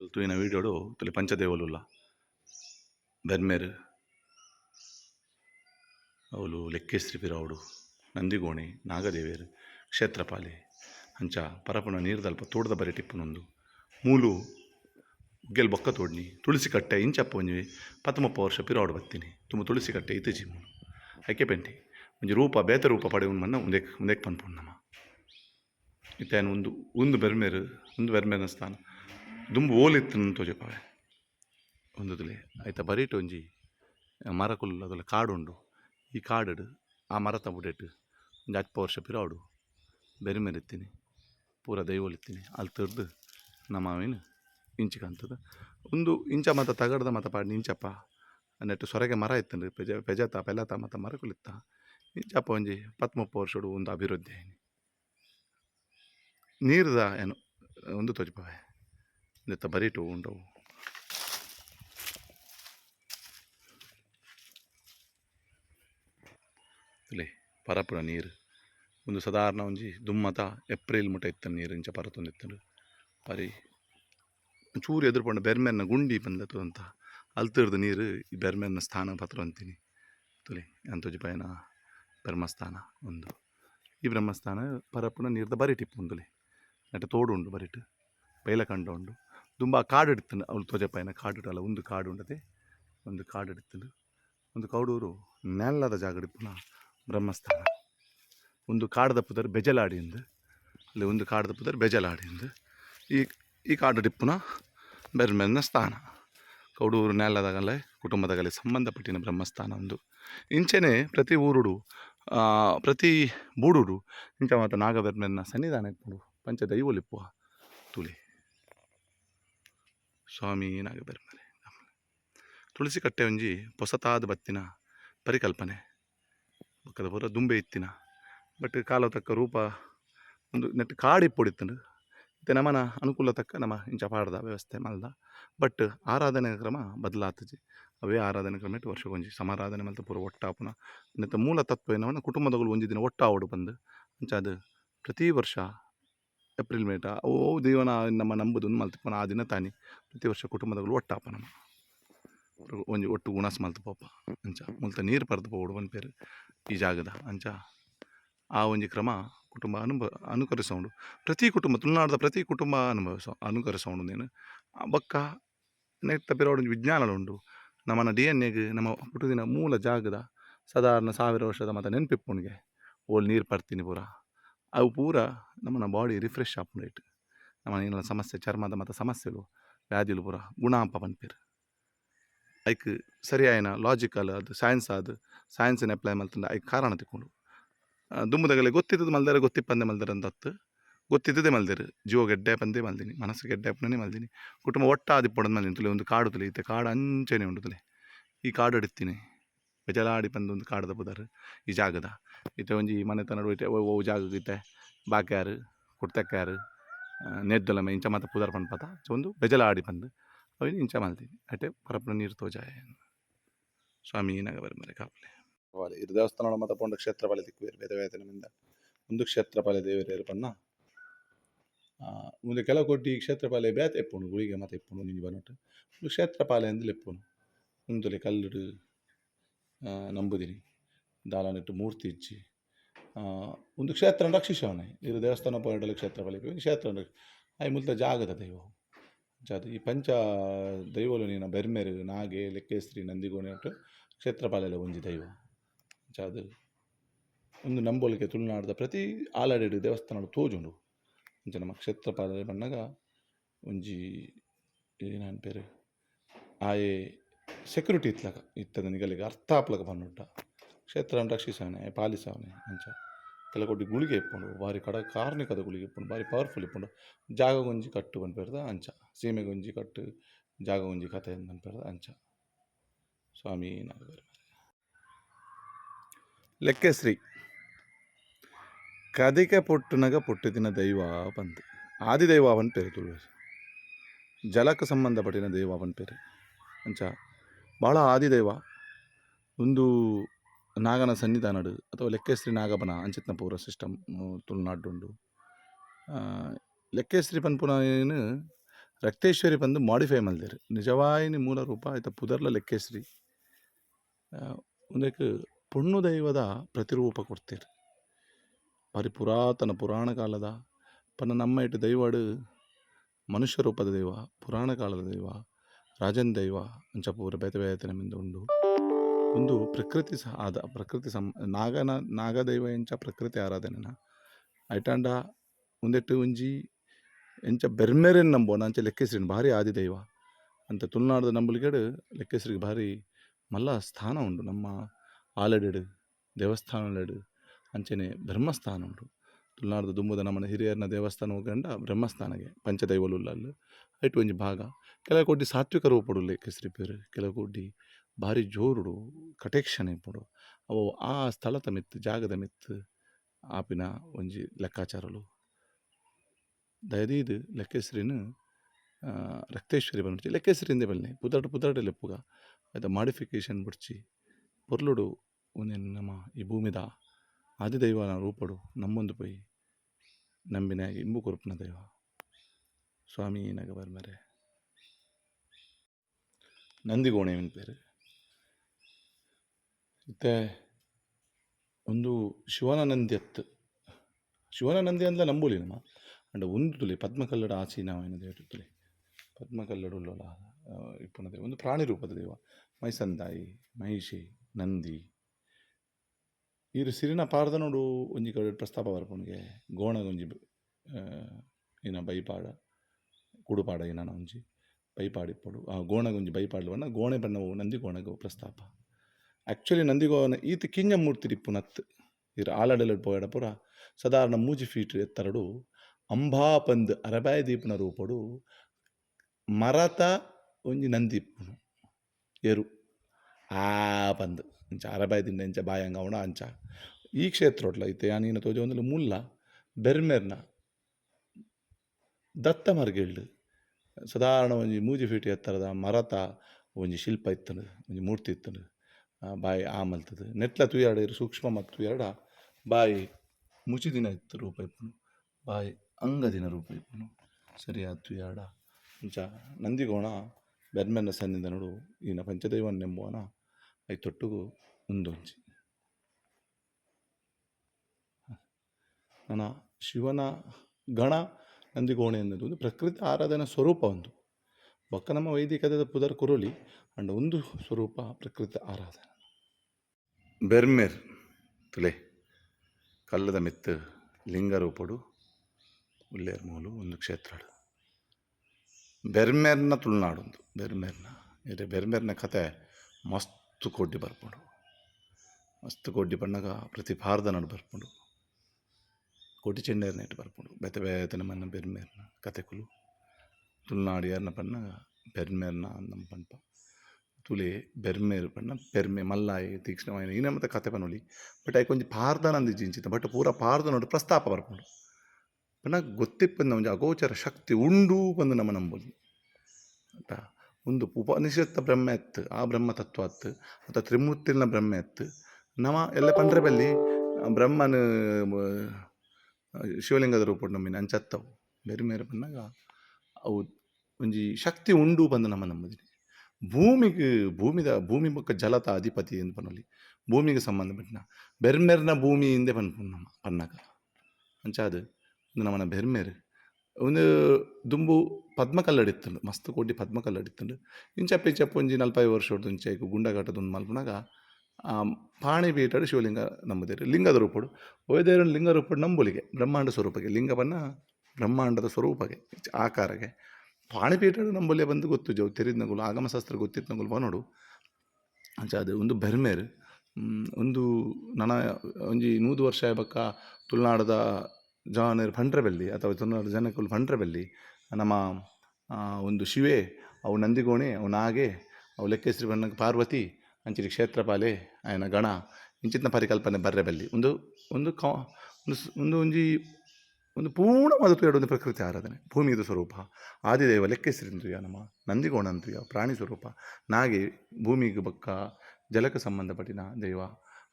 ತೂಯಿನ ವೀಡಿಯೋಡು ತಲೆ ಪಂಚದೇವಲುಲ್ಲ ಬೆರ್ಮೇರ್ ಅವಳು ಲೆಕ್ಕೇಸ್ರಿ ಪಿರಾವುಡು ನಂದಿಗೋಣೆ, ನಾಗದೇವೇರು, ಕ್ಷೇತ್ರಪಾಲೆ, ಅಂಚ ಪರಪುನ ನೀರ್ದಲ್ಪ ತೋಟದ ಬರೆ ಟಿಪ್ಪುನೊಂದು, ಮೂಲು ಗೆಲ್ ಬೊಕ್ಕ ತೋಡ್ನಿ ತುಳಸಿ ಕಟ್ಟೆ ಇಂಚಪ್ಪ ಒಂಜಿ ಪತ್ತಮಪ್ಪ ವರ್ಷ ಪಿರಾವುಡು ಬತ್ತೀನಿ ತುಂಬ ತುಳಸಿ ಕಟ್ಟೆ ಇತ್ತೀಚಿ ಮೂಲು ಐಕೆ ಪೆಂಟಿ, ಒಂಜಿ ರೂಪ ಬೇತೆ ರೂಪ ಪಡೆ ಉನ್ ಮನ್ನ ಉಂದೆಕ್ ಒಂದೇಕ್ ಪನ್ಪುಣ್ಣಮ್ಮ ಇತ್ತೇನು ಒಂದು ಒಂದು ಬೆರ್ಮೇರು, ಒಂದು ಬೆರ್ಮೇರ್ನ ಸ್ಥಾನ. ದುಂಬು ಓಲಿತ್ತು ತೋಜಪಾವೆ ಒಂದುದಲೆ ಆಯ್ತಾ, ಬರೀಟ್ ಒಂಜಿ ಮರಕುಲ್ ಅದಲ್ಲ ಕಾಡು ಉಂಡು ಈ ಕಾಡು ಆ ಮರ ತಬುಡೆಟ್ ಒಂದು ಅಪ್ಪ ವರ್ಷ ಪಿರಾವುಡು ಬೆರಿ ಇತ್ತೀನಿ ಪೂರ ದೈವಲಿತ್ತೀನಿ ಅಲ್ಲಿ ತರ್ದು ನಮ್ಮ ಅವೇನು ಇಂಚಿಗೆ ಅಂತದ ಒಂದು ಇಂಚ ಮತ ತಗಡ್ದ ಮತ ಪಾಡಿ ಇಂಚಪ್ಪ ನೆಟ್ಟು ಸೊರಗೆ ಮರ ಇತ್ತಂಡು ಪೆಜ ಪೆಜತ, ಪೆಲತ ಮತ ಮರಕುಲಿತ್ತ ಇಂಚಪ್ಪ ಒಂಜಿ ಪತ್ ಮುಪ್ಪ ವರ್ಷಡು ಒಂದು ಅಭಿವೃದ್ಧಿ ನೀರ್ದ ಏನು, ಒಂದು ತೋಜಪಾವೆ. ನೆತ್ತ ಬರೀಟು ಉಂಡವು ಇಲ್ಲೇ ಪರಪುರ ನೀರು. ಒಂದು ಸಾಧಾರಣ ಒಂಜಿ ದುಮ್ಮತ ಏಪ್ರಿಲ್ ಮುಟ ಇತ್ತನ ನೀರು ಇಂಚ ಪರತೊಂದಿತ್ತಂಡು ಪರಿ ಚೂರು ಎದುರು ಪಂಡ ಬೆರ್ಮೆನ್ನ ಗುಂಡಿ ಬಂದತು ಅಂತ. ಅಲ್ತಿರ್ದು ನೀರು ಈ ಬೆರ್ಮೆನ್ನ ಸ್ಥಾನ ಪತ್ರ ಅಂತೀನಿ. ತುಲಿ, ಅಂತೋಜಿ ಪಯನ ಬ್ರಹ್ಮಸ್ಥಾನ ಒಂದು. ಈ ಬ್ರಹ್ಮಸ್ಥಾನ ಪರಪುನ ನೀರ್ದ ಬರಿಟಿಪ್ಪು ಉಂದುಲಿ ನಟ ನೆಟ್ಟ ತೋಡು ಉಂಡು ಬರಿಟ್ ಬೈಲಕಂಡ ಉಂಡು. ದುಂಬ ಕಾಡು ಇಡ್ತಾನೆ ಅವ್ಳು ತೋಜ ಕಾಡು ಇಡಲ್ಲ ಒಂದು ಕಾಡು ಉಂಡದೆ ಒಂದು ಕಾಡು ಇಡ್ತಂಡು ಒಂದು ಕೌಡೂರು ನೆಲ್ಲದ ಜಾಗ ಇಪ್ಪುನ ಬ್ರಹ್ಮಸ್ಥಾನ ಒಂದು ಕಾಡದ ಪುದರ್ ಬೆಜಲಾಡಿಂದು ಅಲ್ಲಿ ಒಂದು ಕಾಡದ ಪುದರ್ ಬೆಜಲಾಡಿಂದು ಈ ಈ ಕಾಡು ಡಿಪ್ಪುನ ಬೆರ್ಮೆನ ಸ್ಥಾನ. ಕೌಡೂರು ನೆಲದಾಗಲೇ ಕುಟುಂಬದಾಗಲೇ ಸಂಬಂಧಪಟ್ಟಿನ ಬ್ರಹ್ಮಸ್ಥಾನ ಒಂದು. ಇಂಚೆನೆ ಪ್ರತಿ ಊರುಡು ಪ್ರತಿ ಬೂಡುಡು, ಇಂಚ ಮಾತ್ರ ನಾಗಬೆರ್ಮೆನ್ನ ಸನ್ನಿಧಾನ ಇಪ್ಪುಡು ಪಂಚದೈವಲಿಪ್ಪುವ ತುಳಿ ಸ್ವಾಮಿ ನಾಗಬೆರ್ಮನೆ ತುಳಸಿ ಕಟ್ಟೆ ಒಂಜಿ ಹೊಸತಾದ ಬತ್ತಿನ ಪರಿಕಲ್ಪನೆ. ಬಕ್ಕದ ಪೂರ ದುಂಬೆ ಇತ್ತಿನ. ಬಟ್ ಕಾಲ ತಕ್ಕ ರೂಪ ಒಂದು ನೆಟ್ ಕಾಡಿ ಪೊಡಿತ್ತು ಇತ್ತೆ ನಮನ ಅನುಕೂಲ ತಕ್ಕ ನಮ್ಮ ಇಂಚ ಪಾಡ್ದ ವ್ಯವಸ್ಥೆ ಮಲ್ದ. ಬಟ್ ಆರಾಧನೆ ಕ್ರಮ ಬದಲಾತಜಿ. ಅವೇ ಆರಾಧನೆ ಕ್ರಮ ಇಟ್ಟು ವರ್ಷಗೊಂಜಿ ಸಮಾರಾಧನೆ ಮಲ್ತ ಪೂರ ಒಟ್ಟಾಪುನ ನೆತ್ತ ಮೂಲ ತತ್ವ ಏನವನ್ನ ಕುಟುಂಬದಗಳು ಒಂಜಿ ದಿನ ಒಟ್ಟಾವಡು ಬಂದು. ಅಂಚ ಅದು ಪ್ರತಿ ವರ್ಷ ಏಪ್ರಿಲ್ ಮೇಟ. ಓ ದೇವನ ನಮ್ಮ ನಂಬುದು ಮಲ್ತಪ್ಪನ ಆ ದಿನ ತಾನೆ ಪ್ರತಿ ವರ್ಷ ಕುಟುಂಬದಗಳು ಒಟ್ಟಾಪ ನಮ್ಮ ಒಂಜಿ ಒಟ್ಟು ಗುಣಸ್ ಮಲ್ತಪ್ಪ ಅಂಚ. ಮುಲ್ತ ನೀರು ಪರ್ದು ಪೋಡು ಒಂದು ಪೇರು ಈ ಜಾಗದ. ಅಂಚ. ಆ ಒಂಜಿ ಕ್ರಮ ಕುಟುಂಬ ಅನುಭವ ಅನುಕರಿಸೋಂಡು. ಪ್ರತಿ ಕುಟುಂಬ, ತುಳುನಾಡದ ಪ್ರತಿ ಕುಟುಂಬ ಅನುಭವಿಸೋ, ಅನುಕರಿಸೋಂಡು ನೀನು. ಬೊಕ್ಕ ನೆಟ್ಟ ಪಿರೋಡು ವಿಜ್ಞಾನ ಉಂಡು ನಮ್ಮನ ಡಿ ಎನ್ ಎಗ್, ನಮ್ಮ ಹುಟ್ಟುದಿನ ಮೂಲ ಜಾಗದ ಸಾಧಾರಣ ಸಾವಿರ ವರ್ಷದ ಮತ್ತು ನೆನಪಿಪ್ಪುಣಿಗೆ. ಓಲ್ ನೀರು ಪರ್ತೀನಿ ಪೂರ. ಅವು ಪೂರ ನಮ್ಮನ್ನು ಬಾಡಿ ರಿಫ್ರೆಶ್ ಆಪುಂಡು ನಮ್ಮ ಏನೆಲ್ಲ ಸಮಸ್ಯೆ, ಚರ್ಮದ ಮತ್ತು ಸಮಸ್ಯೆಗಳು ವ್ಯಾಧಿಲು ಪೂರ ಗುಣ ಪನ್ಪೇರು ಐಕ್ ಸರಿಯಾಯಿನ ಲಾಜಿಕಲ್ ಅದು ಸೈನ್ಸ್ ಅದು ಸೈನ್ಸನ್ನು ಅಪ್ಲೈ ಮಲ್ತಂಡ ಐಕ್ ಕಾರಣ ತಿಕ್ಕೊಂಡು ದುಂಬುದಗಲೆ ಗೊತ್ತಿದ್ದದು ಮಲ್ದಾರೆ, ಗೊತ್ತಿಪ್ಪಂದೆ ಮಲ್ದಾರೆ ಅಂತ ಗೊತ್ತಿದ್ದದೆ ಮಲ್ದಿರು. ಜೀವ ಗೆಡ್ಡೆ ಪಂದೆ ಮಲ್ದಿನಿ, ಮನಸ್ಸು ಗೆಡ್ಡೆ ಅಪ್ಪನೇ ಮಲ್ದಿನಿ, ಕುಟುಂಬ ಒಟ್ಟಾದಿ ಪೊಡದ್ ಮಲ್ದಿನಿ, ತುಲೆ ಒಂದು ಕಾಡು ತುಲೆ ಇತ್ತೆ ಕಾಡು ಅಂಚೆನೆ ಉಂಟು ತುಲೆ. ಈ ಕಾಡು ಇಡ್ತೀನಿ ಬೆಜಲಾಡಿ ಒಂದು ಕಾಡದ ಪುದರ್ ಈ ಜಾಗದ. ಇತ್ತೆ ಒಂಜಿ ಮನೆತ ನಡುವೆ ಇತ್ತೆ ಓ ಜಾಗ ಇತ್ತೆ ಬಾಕ್ಯಾರು ಕುಡ್ತಕ್ಕ್ಯಾರು ನೆದ್ದೊಲಮೆ ಇಂಚ ಮಾತ ಪುದರ್ ಪನ್ಪತ. ಒಂದು ಬೆಜಲಾಡಿ ಪಂದು ಅವಿನ ಇಂಚ ಮಲ್ತೀನಿ ಅಟ್ಟೆ ಪರಪನ ನೀರು ತೋಜಾಯ ಸ್ವಾಮಿ ನಗ ಮೇಲೆ ಕಾಪಲೆ. ಇದು ದೇವಸ್ಥಾನ ಮತ ಪೊಂಡ ಕ್ಷೇತ್ರಪಾಲೆ ದಿಕ್ಕು ಬೇರೆ ಬೇರೆ ನಮ್ಮಿಂದ ಒಂದು ಕ್ಷೇತ್ರಪಾಲೆ ದೇವರೇರು ಪನ್ನ? ಮುಂದೆ ಕೆಲವು ಕೊಟ್ಟಿ ಕ್ಷೇತ್ರಪಾಲೆ ಬೇತೆ ಎಪ್ಪುಣು, ಗುಳಿಗೆ ಮತ್ತೆ ಎಪ್ಪುಣು, ನಿಂಜಿ ಬನ್ನಟ್ಟು ಒಂದು ಕ್ಷೇತ್ರಪಾಲೆ ಅಂದ್ರೆ ಎಪ್ಪುಣು. ಮುಂದಲೆ ಕಲ್ಲುಡು ನಂಬುದಿನಿ ದಾಲನಿಟ್ಟು ಮೂರ್ತಿ ಆ, ಒಂದು ಕ್ಷೇತ್ರ ರಕ್ಷಿಸೋಣ ಇದು ದೇವಸ್ಥಾನ ಪಾಯಿಂಟಲ್ಲಿ ಕ್ಷೇತ್ರ ಬಳಿ ಕ್ಷೇತ್ರ ಐ ಮುಲ್ತ ಜಾಗದ ದೈವ ಜಾತ ಈ ಪಂಚ ದೈವಲು ನೀನು ಬೆರ್ಮೆರು ನಾಗೆ ಲೆಕ್ಕೇಸ್ತ್ರಿ ನಂದಿಗೋಣೆ ಒಟ್ಟು ಕ್ಷೇತ್ರಪಾಲೆಲ್ಲ ಒಂಜಿ ದೈವ. ಜಾದು ಒಂದು ನಂಬೋಲಿಕೆ ತುಳುನಾಡದ ಪ್ರತಿ ಆಲಡೆಡು ದೇವಸ್ಥಾನ ತೋಜುಂಡು. ಅಂಚ ನಮ್ಮ ಕ್ಷೇತ್ರಪಾಲೆ ಬಣ್ಣಗ ಒಂಜಿ ಏನಾನ್ ಪೇರು? ಆಯೆ ಸೆಕ್ಯೂರಿಟಿ ಇತ್ಲಕ ಇತ್ತದ ನಿಗಲಿಗೆ ಅರ್ಥ ಆಪ್ಲಕ ಪನ್ನುಟ್ಟ ಕ್ಷೇತ್ರ ರಕ್ಷಿಸವನೆ ಪಾಲಿಸವನೆ ಅಂಚ ಕೆಲ ಕೊಡ್ಡಿ ಗುಳಿಗೆ ಇಪ್ಪುಂಡು ಬಾರಿ ಕಡ ಕಾರ್ಣಿಕದ ಗುಳಿಗೆ ಇಪ್ಪುಂಡು ಬಾರಿ ಪವರ್ಫುಲ್ ಇಪ್ಪುಂಡು ಜಾಗ ಒಂಜಿ ಕಟ್ಟು ಪನ್ಪೇರ್ದ ಅಂಚ ಸೀಮೆಗೆ ಒಂಜಿ ಕಟ್ಟು ಜಾಗ ಒಂಜಿ ಕತೆ ಪನ್ಪೇರ್ದ ಅಂಚ ಸ್ವಾಮಿ ನಾಗರ ಲೆಕ್ಕಶ್ರೀ ಕದಿಕೆ ಪುಟ್ಟನಗ ಪುಟ್ಟಿದಿನ ದೈವ ಪಂತ್ ಆದಿದೈವ ಅವನ್ ಪೇರು ತುಳು ಜಲಕ್ಕೆ ಸಂಬಂಧಪಟ್ಟಿನ ದೈವ ಅವನ್ ಪೇರು ಅಂಚ ಭಾಳ ಆದಿದೈವ. ಒಂದು ನಾಗನ ಸನ್ನಿಧಾನಡು ಅಥವಾ ಲೆಕ್ಕಶ್ರೀ ನಾಗಬನ ಅಂಚಿತ್ನ ಪೂರ ಸಿಸ್ಟಮ್ ತುಳುನಾಡುಂಡು ಲೆಕ್ಕಶ್ರೀ ಪನ್ಪುನ ಏನು, ರಕ್ತೇಶ್ವರಿ ಬಂದು ಮಾಡಿಫೈ ಮಲ್ದೆರ್. ನಿಜವಾಯಿನಿ ಮೂಲ ರೂಪ ಐತ ಪುದರ್ಲ ಲೆಕ್ಕೇಶ್ರೀ ಉಂದೆಕ್ ಪೊಣ್ಣು ದೈವದ ಪ್ರತಿರೂಪ ಕೊಡ್ತೀರಿ. ಬಾರಿ ಪುರಾತನ ಪುರಾಣ ಕಾಲದ, ಪನ್ನ ನಮ್ಮ ಇಟ್ಟು ದೈವಡ್ ಮನುಷ್ಯ ರೂಪದ ದೈವ, ಪುರಾಣ ಕಾಲದ ದೈವ ರಾಜನ್ ದೈವ ಅಂಚ ಪೂರ ಬೇತೆ ಬೇತೆನ ಮಿಂದ ಉಂಡು. ಒಂದು ಪ್ರಕೃತಿ ಸಹ ಆದ, ಪ್ರಕೃತಿ ಸಂ ನಾಗನ, ನಾಗದೈವ ಎಂಚ ಪ್ರಕೃತಿ ಆರಾಧನೆನ. ಐಟಾಂಡ ಉಂದೆಟ್ ಒಂಜಿ ಎಂಚ ಬೆರ್ಮೆರೆನ್ ನಂಬೋನ ಅಂಚ ಲೆಕ್ಕೆಸ್ರಿನ, ಭಾರಿ ಆದಿ ದೈವ. ಅಂತ ತುಳುನಾಡದ ನಂಬುಲಿಗೆಡ್ ಲೆಕ್ಕೆಸ್ರಿಗೆ ಭಾರಿ ಮಲ್ಲ ಸ್ಥಾನ ಉಂಡು. ನಮ್ಮ ಆಲಡೆಡ್ ದೇವಸ್ಥಾನಲೆಡ್ ಅಂಚನೆ ಬ್ರಹ್ಮಸ್ಥಾನ ಉಂಡು ತುಳುನಾಡದ ದುಂಬುದ ನಮ್ಮನ ಹಿರಿಯರನ್ನ ದೇವಸ್ಥಾನ ಹೋಗಂಡ ಬ್ರಹ್ಮಸ್ಥಾನಗೆ ಪಂಚದೈವಲುಲ್ಲಲ್ ಐಟ್ ಒಂಜಿ ಭಾಗ. ಕೆಲವು ಕೊಡ್ಡಿ ಸಾತ್ವಿಕ ರೂಪಡು ಕೆಸರಿ ಪೇರು ಕೋಟಿ ಭಾರಿ ಜೋರುಡು ಕಟೇಕ್ಷಣೆ ಪಡು ಅವು ಆ ಸ್ಥಳದ ಮಿತ್ತ್ ಜಾಗದ ಮಿತ್ತ್ ಆಪಿನ ಒಂಜಿ ಲೆಕ್ಕಾಚಾರಲು. ದಯದೀದ್ ಲೆಕ್ಕೇಸರಿನ ರಕ್ತೇಶ್ವರಿ ಬಂದ್ಬಿಡ್ಚಿ. ಲೆಕ್ಕೇಶ್ವರಿಂದೆ ಬಲ್ಲೆ ಪುದಾಟ ಪುದಾಟ ಲೆಪ್ಪುಗ. ಅದ ಮಾಡಿಫಿಕೇಶನ್ ಬಿಡ್ಚಿ. ಪೊರ್ಲುಡು ಉಂದೆನ್ ನಮ್ಮ ಈ ಭೂಮಿದ ಆದಿದೈವನ ರೂಪಡು, ನಮ್ಮೊಂದು ಪೈ ನಂಬಿನ ಇಂಬು ದೈವ. ಸ್ವಾಮಿ ನಗ ನಂದಿಗೋಣೆ ಇವ್ನ ಪೇರು ಇತ್ತೆ ಒಂದು ಶಿವನ ನಂದಿ ಅತ್ತು. ಶಿವನ ನಂದಿ ಅಂದ್ಲ ನಂಬೂಲಿ ನಮ್ಮ ಅಂಡ ಒಂದು ತುಲೆ, ಪದ್ಮಕಲ್ಲಡ ಆಚಿ ನಾವು ಏನದು ಹೇಳುತ್ತಲೆ ಪದ್ಮಕಲ್ಲಡು ಉಳ್ಳೋಲ ಇಪ್ಪುನದೆ ಒಂದು ಪ್ರಾಣಿ ರೂಪದ ದೇವ. ಮೈಸಂದಾಯಿ, ಮಹಿಷಿ, ನಂದಿ. ಈರು ಸಿರಿನ ಪಾಡ್ದನೋಡು ಒಂಜಿ ಕಡೆ ಪ್ರಸ್ತಾಪ ಬರ್ಪುನಿಗೆ ಗೋಣಗೊಂಜಿ ಏನ ಬೈಪಾಡ, ಕುಡುಪಾಡ ಇನ ಒಂಜಿ. ಬೈಪಾಡಿಪ್ಪಡು ಆ ಗೋಣಗೊಂಜಿ ಒಂಜಿ ಬೈಪಾಡ್ಲು ಗೋಣೆ ಬಣ್ಣವು ನಂದಿ ಗೋಣಗ ಪ್ರಸ್ತಾಪ. ಆ್ಯಕ್ಚುಲಿ ನಂದಿಗೋನ ಈತ ಕಿಂಜ ಮೂರ್ತಿ ರಿಪ್ಪು ನತ್, ಇರ ಆಲಡಲ ಪೋಯಡ ಪುರ ಸಾಧಾರಣ ಮೂಜಿ ಫೀಟ್ ಎತ್ತರಡು ಅಂಬಾಪಂದ್ ಅರಬಾಯ ದೀಪನ ರೂಪಡು, ಮರತ ಒಂಜಿ ನಂದಿಪ್ಪುನು ಎರು, ಆ ಪಂದ್ ಇಂಚ ಅರಬಾಯಿ ದಿಂಡ ಇಂಚ ಬಾಯಂಗ ಅವಣ ಅಂಚ. ಈ ಕ್ಷೇತ್ರೊಟ್ಲ ಐತೆ ಯಾನೀನ ತೋಜ ಒಂದುಲ ಮುಲ್ಲ, ಬೆರ್ಮೆರ್ನ ದತ್ತ ಮರ್ಗೆಳ್ಳು ಸಾಧಾರಣ ಒಂಜಿ ಮೂಜಿ ಫೀಟ್ ಎತ್ತರದ ಮರತ ಒಂಜಿ ಶಿಲ್ಪ ಇತ್ತು ಒಂಜಿ ಮೂರ್ತಿ ಇತ್ತು ಆ ಬಾಯಿ ಆ ನೆಟ್ಲ ತುಯಾಡ ಇರು ಸೂಕ್ಷ್ಮ ಮತ್ತು ತುಯಾಡ ಬಾಯಿ ಮುಚಿದಿನ ಇತ್ತು ರೂಪ ಇಪ್ಪನು ಬಾಯಿ ಅಂಗದಿನ ರೂಪ ಇಪ್ಪುನು ಸರಿಯಾದ ತುಯಾಡ ಇಂಚ ನಂದಿಗೋಣ, ಬೆರ್ಮೆನ್ನ ಸನ್ನಿಂದ ನೋಡು, ಈನ ಪಂಚದೈವನ್ ನೆಂಬೋನ ಐ ತೊಟ್ಟುಗು ಉಂದೊಂಜಿ ನನ್ನ ಶಿವನ ಗಣ ನಂದಿಗೋಣೆ ಅನ್ನೋದು ಒಂದು ಪ್ರಕೃತಿ ಆರಾಧನಾ ಸ್ವರೂಪ ಒಂದು. ಬೊಕ್ಕ ನಮ್ಮ ವೈದಿಕದ ಪುದರ್ ಕುರುಳಿ ಅಂಡ್ ಒಂದು ಸ್ವರೂಪ ಪ್ರಕೃತಿ ಆರಾಧನೆ. ಬೆರ್ಮೆರ್ ತುಲೆ, ಕಲ್ಲದ ಮಿತ್ತು, ಲಿಂಗ ರೂಪಡು, ಉಲ್ಲೇರ್ ಮೂಲು, ಒಂದು ಕ್ಷೇತ್ರ ಬೆರ್ಮೆರ್ನ ತುಳುನಾಡೊಂದು ಬೆರ್ಮೆರ್ನ. ಇದೆ ಬೆರ್ಮೆರ್ನ ಕತೆ ಮಸ್ತ್ ಕೊಡ್ಡಿ ಬರ್ಪುಂಡು. ಮಸ್ತ್ ಕೊಡ್ಡಿ ಬಣ್ಣಗ ಪ್ರತಿ ಪಾರ್ದ ನಡು ಬರ್ಪುಂಡು. ಕೊಟ್ಟಿ ಚೆಂಡೇರ್ನ ಇಟ್ಟು ಬರ್ಪುಂಡು. ಬೇತನ ಮನ್ನ ಬೆರ್ಮೇರ್ನ ಕತೆಕುಲು ತುಳುನಾಡು ಏರ್ನ ಪನ್ನ ಬೆರ್ಮೇರ್ನ ನಮ್ಮ ಪನ್ಪ ತುಲೆ ಬೆರ್ಮೇರು ಪನ್ನ ಪೆರ್ಮೆ ಮಲ್ಲಾಯಿ ತೀಕ್ಷ್ಣವಾಯಿನ ಈನ ಮತ್ತೆ ಕತೆ ಪನೊಲಿ ಬಟ್ ಐ ಕೊಂಚ ಪಾರ್ದ ನಂದಿ ಬಟ್ ಪೂರ ಪಾರ್ದ ನೋಡು ಪ್ರಸ್ತಾಪ ಬರ್ಪುಂಡು ಪನ್ನ ಗೊತ್ತಿಪ್ಪಂದ ಒಂಜಿ ಅಗೋಚರ ಶಕ್ತಿ ಉಂಡು ಬಂದು ನಮ್ಮ ನಂಬುದು ಆಯ್ತಾ ಒಂದು ಉಪನಿಷತ್ ಬ್ರಹ್ಮ ಎತ್ತು ಆ ಬ್ರಹ್ಮ ತತ್ವ ಅತ್ತು ಅಥವಾ ತ್ರಿಮೂರ್ತಿಲ್ನ ಬ್ರಹ್ಮ ಎತ್ತು ನಮ ಎಲ್ಲ ಪಂಡ್ರೆ ಬಲ್ಲಿ ಬ್ರಹ್ಮನ ಶಿವಲಿಂಗದ ರೂಪಡ್ ನಮ್ಮಿನ ಅಂಚತ್ತವು ಬೇರೆ ಮೇರೆ ಬಂದಾಗ ಅವು ಒಂಜಿ ಶಕ್ತಿ ಉಂಡು ಬಂದು ನಮ್ಮ ನಮ್ಮದಿನ ಭೂಮಿಗೆ ಭೂಮಿದ ಭೂಮಿ ಬೊಕ್ಕ ಜಲತ ಅಧಿಪತಿ ಎಂದು ಪನೊಲಿ ಭೂಮಿಗೆ ಸಂಬಂಧಪಟ್ಟಿನ ಬೆರ್ಮೆರ್ನ ಭೂಮಿ ಹಿಂದೆ ಪನ್ಪುನ್ ನಮ್ಮ ಪನ್ನಗ ಅಂಚಾದ ಒಂದು ನಮ್ಮನ ಬೆರ್ಮೆರ್. ಒಂದು ದುಂಬು ಪದ್ಮಕಲ್ಲಡಿತ್ತುಂಡು ಮಸ್ತ್ ಕೋಟಿ ಪದ್ಮಕಲ್ಲಡಿತ್ತುಂಡು ಇಂಚಪ್ಪ ಇಂಚಪ್ಪ ಒಂಜಿ ನಲ್ಪೈ ವರ್ಷ ಹೊಡೆದು ಇಂಚೆ ಗುಂಡಗಾಟದ ಒಂದು ಪಾಣಿ ಬೀಟಡು ಶಿವಲಿಂಗ ನಂಬುದೇರಿ. ಲಿಂಗದ ರೂಪಡು. ಒಯ್ದೇರು ಲಿಂಗ ರೂಪಡು ನಂಬುಲಿಗೆ, ಬ್ರಹ್ಮಾಂಡ ಸ್ವರೂಪಕ್ಕೆ. ಲಿಂಗವನ್ನ ಬ್ರಹ್ಮಾಂಡದ ಸ್ವರೂಪಕ್ಕೆ, ಆಕಾರಕ್ಕೆ. ಪಾಣಿಪೀಠಡು ನಂಬುಲೆ ಬಂದು ಗೊತ್ತು ಜವು ತೆರಿದ್ನಗುಲು ಆಗಮಶಾಸ್ತ್ರ ಗೊತ್ತಿತ್ನಗುಲು ಬನೋಡು ಅಂಚ ಅದು ಒಂದು ಬೆರ್ಮೇರ್ ಒಂದು ನನ, ಒಂಜಿ ನೂದು ವರ್ಷ ಬಕ್ಕ ತುಳುನಾಡದ ಜನರು ಪಂಡ್ರೆ ಬೆಲ್ಲಿ ಅಥವಾ ತುಳುನಾಡು ಜನಕುಲು ಪಂಡ್ರೆ ಬೆಲ್ಲಿ ನಮ್ಮ ಒಂದು ಶಿವೆ, ಅವು ನಂದಿಗೋಣೆ, ಅವು ನಾಗೆ, ಅವು ಲೆಕ್ಕೇಶ್ರಿ ಬಣ್ಣ ಪಾರ್ವತಿ ಅಂಚಿನ ಕ್ಷೇತ್ರಪಾಲೆ ಆಯನ ಗಣ ಇಂಚಿತ್ನ ಪರಿಕಲ್ಪನೆ ಬರ್ರೆ ಬಲ್ಲಿ. ಒಂದು ಒಂದು ಕಾ, ಒಂದು ಒಂದು ಒಂಜಿ, ಒಂದು ಪೂರ್ಣ ತುಯಾಡು ಒಂದು ಪ್ರಕೃತಿ ಆರಾಧನೆ. ಭೂಮಿಯದು ಸ್ವರೂಪ, ಆದಿದೇವ ಲೆಕ್ಕೇಶ್ವರಿಂದ್ರಿಯ ನಮ್ಮ ನಂದಿಗೋಣಂತ್ರಿಯ ಪ್ರಾಣಿ ಸ್ವರೂಪ, ನಾಗೆ ಭೂಮಿಗೆ ಬಕ್ಕ ಜಲಕ್ಕೆ ಸಂಬಂಧಪಟ್ಟಿನ ದೈವ,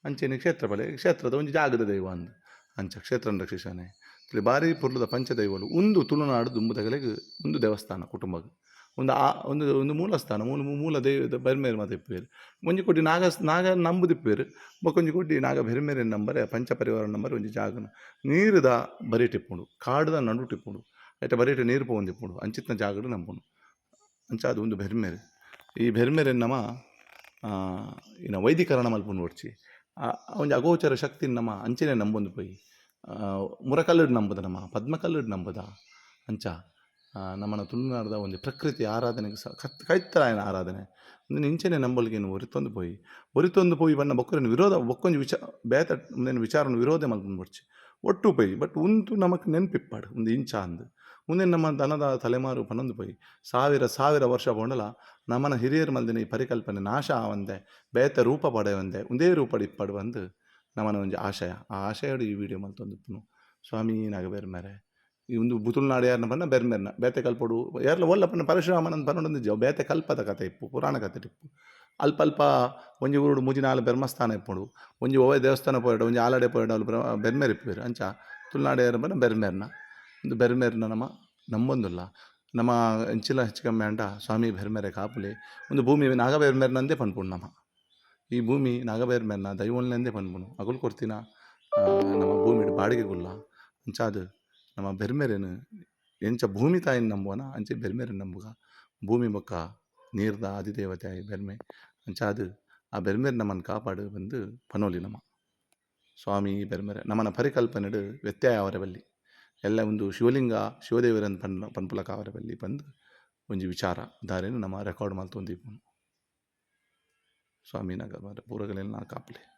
ಅಂಚೆನ ಕ್ಷೇತ್ರ ಬಲೆ ಕ್ಷೇತ್ರದ ಒಂದು ಜಾಗದ ದೈವ ಅಂದು. ಅಂಚ ಕ್ಷೇತ್ರ ರಕ್ಷಿಸಾನೆ. ಬಾರಿ ಪುರ್ಲದ ಪಂಚದೈವಲು, ಒಂದು ತುಳುನಾಡು ದುಂಬುದಗಲೆಗ್ ಒಂದು ದೇವಸ್ಥಾನ ಕುಟುಂಬಗ್. ಒಂದು ಆ, ಒಂದು ಒಂದು ಮೂಲಸ್ಥಾನ, ಮೂಲ ಮೂಲ ದೈವದ ಬೆರ್ಮೇರು ಮಾತ ಇಪ್ಪೇರು ಒಂಜಿ ಕೊಟ್ಟಿ ನಾಗ ನಾಗ ನಂಬುದಿಪ್ಪೇರು ಬೊಕೊಂಜಿ ಕೊಟ್ಟಿ ನಾಗ ಬೆರ್ಮೇರೆ ನಂಬರೆ? ಪಂಚ ಪರಿವಾರ ನಂಬರ್, ಒಂಜಿ ಜಾಗನ. ನೀರುದ ಬರಿಟಿಪ್ಪುಂಡು ಕಾಡುದ ನಡು ಟಿಪ್ಪುಂಡು. ಐತ ಬರೀಟ ನೀರು ಪೋಂದಿಪ್ಪುಂಡು ಅಂಚಿತ್ನ ಜಾಗಡು ಅಂಚ ಅದು ಒಂದು ಬೆರ್ಮೇರೆ ಈ ಬೆರ್ಮೇರೆ ನಮ ಇನ್ನ ವೈದಿಕರಣ ಮಲ್ಪುಂಡು ಒಡ್ಚಿ. ಒಂಜಿ ಅಗೋಚರ ಶಕ್ತಿ ನಮ ಅಂಚನೆ ನಂಬೊಂದು ಪೋಯಿ. ಮುರಕಲ್ಲುಡು ನಂಬುದ ನಮ, ಪದ್ಮಕಲ್ಲುಡು ನಂಬುದ ಅಂಚ. ಆ, ತುಳುನಾಡದ ಒಂದು ಪ್ರಕೃತಿ ಆರಾಧನೆಗೆ ಸ ಕತ್ ಕೈತ್ತಲಾಯನ ಆರಾಧನೆ. ಒಂದು ಇಂಚನೆ ನಂಬಲ್ಗೇನು ಒರಿತೊಂದು ಪೋಯಿ. ಒರಿತೊಂದು ಪೋಯಿ ಬಣ್ಣ ಬೊಕ್ಕರನ್ನು ವಿರೋಧ ಬೊಕ್ಕೊಂಜಿ ವಿಚ ಬೇತ ಉಂದೆನ್ ವಿಚಾರನ ವಿರೋಧ ಮಲ್ಪುಂಡು ಬರ್ಚಿ ಒಟ್ಟು ಪೋಯಿ ಬಟ್ ಉಂತು ನಮಕ್ ನೆನಪಿಪ್ಪಾಡು ಒಂದು ಇಂಚ ಅಂದು. ಮುಂದೆ ನಮ್ಮ ದನದ ತಲೆಮಾರು ಪನ್ನೊಂದು ಪೋಯಿ. ಸಾವಿರ ಸಾವಿರ ವರ್ಷ ಪೋಂಡಲ ನಮ್ಮನ ಹಿರಿಯರ್ ಮಲ್ದಿನ ಈ ಪರಿಕಲ್ಪನೆ ನಾಶ ಆವಂದೆ ಬೇತೆ ರೂಪ ಪಡೆವಂದೆ ಒಂದೇ ರೂಪ ಇಪ್ಪಡು ಬಂದು ನಮ್ಮನ ಒಂಜಿ ಆಶಯ. ಆ ಆಶಯಡು ಈ ವಿಡಿಯೋ ಮಲ್ತೊಂದು ಸ್ವಾಮಿ ನಾಗಬೇರ್ ಮೇರೆ ಈ ಒಂದು ಬುತುಲ್ನಾಡು ಯಾರನ್ನ ಬನ್ನ ಬೆರ್ಮೆರ್ನ. ಬೇತೆ ಕಲ್ಪಡು. ಯಾರ್ಲ ಒಲ್ಲಪ್ಪನ ಪರಶುರಾಮನ ಪನ್ನೊಂದು ಬೇತೆ ಕಲ್ಪದ ಕತೆ ಇಪ್ಪು, ಪುರಾಣ ಕತೆ ಇಪ್ಪು. ಅಲ್ಪ ಅಲ್ಪ ಒಂಜಿ ಊರುಡು ಮೂಜಿ ನಾಲ್ ಬೆರ್ಮಸ್ಥಾನ ಇಪ್ಪುಡು. ಒಂಜಿ ಓವೆ ದೇವಸ್ಥಾನ ಪೋಯಡ ಒಂಜಿ ಆಲಡೆ ಪೋಯಡ ಅಲ್ಲಿ ಬ್ರ, ಬೆರ್ಮೇರ್ ಇಪ್ಪುವೆರು. ಅಂಚ ತುಳುನಾಡು ಯಾರು ಬನ್ನ ಬೆರ್ಮೇರ್ನ. ಒಂದು ಬೆರ್ಮೇರ್ನ ನಮ್ಮ ನಂಬೊಂದುಲ್ಲ. ನಮ್ಮ ಎಂಚಿಲ ಹೆಚ್ಚು ಕಮ್ಮಿ ಅಂಡ ಸ್ವಾಮಿ ಬೆರ್ಮೇರೆ ಕಾಪುಲೆ. ಒಂದು ಭೂಮಿ ನಾಗ ಬೆರ್ಮೇರ್ನಂದೇ ನಮ್ಮ ಈ ಭೂಮಿ ನಾಗ ದೈವಲ್ನಂದೇ ಪನ್ಪುನು ಅಗುಲು ಕೊಡ್ತೀನ ನಮ್ಮ ಭೂಮಿ ಬಾಡಿಗೆಗುಲ್ಲ. ಅಂಚಾದು ನಮ್ಮ ಬೆರ್ಮೇರೇನು ಎಂಚ ಭೂಮಿ ತಾಯಿನ ನಂಬುವನ? ಅಂಚೆ ಬೆರ್ಮೆರೆನ್ ನಂಬುಗ. ಭೂಮಿ ಬೊಕ್ಕ ನೀರ್ದ ಅಧಿದೇವತೆ ಆಯಿ ಬೆರ್ಮೆ. ಅಂಚಾದು ಆ ಬೆರ್ಮೆರ್ ನಮ್ಮನ್ನು ಕಾಪಾಡು ಬಂದು ಪನೋಲಿ ನಮ್ಮ ಸ್ವಾಮಿ ಬೆರ್ಮೆರೆ, ನಮ್ಮನ ಪರಿಕಲ್ಪನೆಡು ವ್ಯತ್ಯಯ ಅವರ ಎಲ್ಲ ಒಂದು ಶಿವಲಿಂಗ ಶಿವದೇವರನ್ನು ಪನ್, ಪನ್ಪುಲಕ ಅವರ ಬಲ್ಲಿ ಬಂದು ಒಂಜಿ ವಿಚಾರ ದಾರಿನ ನಮ್ಮ ರೆಕಾರ್ಡ್ ಮಲ್ತೊಂದಿಪ್ಪುನು ಸ್ವಾಮಿ ನಗರ ಪೂರಗಲೆಲ್ಲ ನಾ ಕಾಪಲೆ.